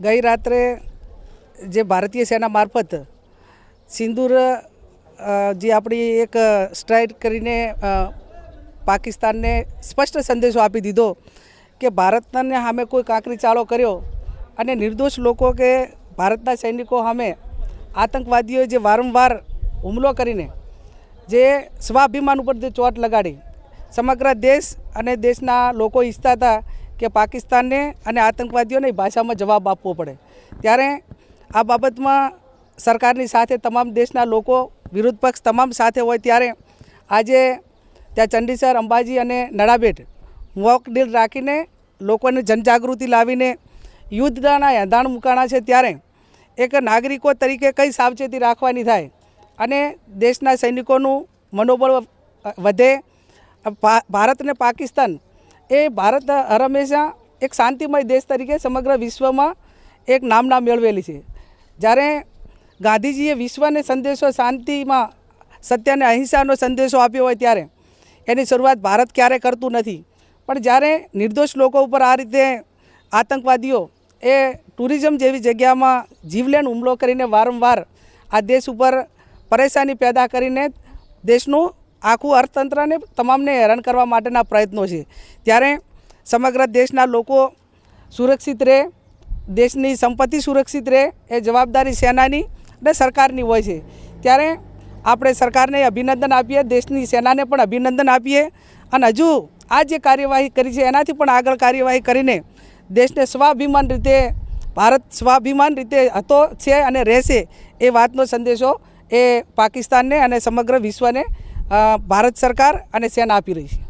ગઈ રાત્રે જે ભારતીય સેના મારફત સિંદૂર જે આપણી એક સ્ટ્રાઇક કરીને પાકિસ્તાનને સ્પષ્ટ સંદેશો આપી દીધો કે ભારતને સામે કોઈ કાંકરી ચાળો કર્યો અને નિર્દોષ લોકો કે ભારતના સૈનિકો સામે આતંકવાદીઓએ જે વારંવાર હુમલો કરીને જે સ્વાભિમાન ઉપર જે ચોટ લગાડી, સમગ્ર દેશ અને દેશના લોકો ઈચ્છતા હતા કે પાકિસ્તાનને અને આતંકવાદીઓને ભાષામાં જવાબ આપવો પડે. ત્યારે આ બાબતમાં સરકારની સાથે તમામ દેશના લોકો વિરોધ પક્ષ તમામ સાથે હોય ત્યારે આજે ત્યાં ચંડીસર, અંબાજી અને નડાબેટ મોક ડીલ રાખીને લોકોને જનજાગૃતિ લાવીને યુદ્ધના એંધાણ મૂકાણા છે ત્યારે એક નાગરિકો તરીકે કઈ સાવચેતી રાખવાની થાય અને દેશના સૈનિકોનું મનોબળ વધે ભારત અને પાકિસ્તાન એ ભારત હંમેશા એક શાંતિમય દેશ તરીકે સમગ્ર વિશ્વમાં એક નામના મેળવેલી છે. જ્યારે ગાંધીજીએ વિશ્વને સંદેશો શાંતિમાં સત્ય અને અહિંસાનો સંદેશો આપ્યો હોય ત્યારે એની શરૂઆત ભારત ક્યારે કરતું નથી. પણ જ્યારે નિર્દોષ લોકો ઉપર આ રીતે આતંકવાદીઓ એ ટુરિઝમ જેવી જગ્યામાં જીવલેણ હુમલો કરીને વારંવાર આ દેશ ઉપર પરેશાની પેદા કરીને દેશનું આખું અર્થતંત્રને તમામને હેરાન કરવા માટેના પ્રયત્નો છે. ત્યારે સમગ્ર દેશના લોકો સુરક્ષિત રહે, દેશની સંપત્તિ સુરક્ષિત રહે એ જવાબદારી સેનાની અને સરકારની હોય છે. ત્યારે આપણે સરકારને અભિનંદન આપીએ, દેશની સેનાને પણ અભિનંદન આપીએ અને હજુ આ જે કાર્યવાહી કરી છે એનાથી પણ આગળ કાર્યવાહી કરીને દેશને સ્વાભિમાન રીતે, ભારત સ્વાભિમાન રીતે હતો, છે અને રહેશે એ વાતનો સંદેશો એ પાકિસ્તાનને અને સમગ્ર વિશ્વને ભારત સરકાર અને સેના આપી રહી છે.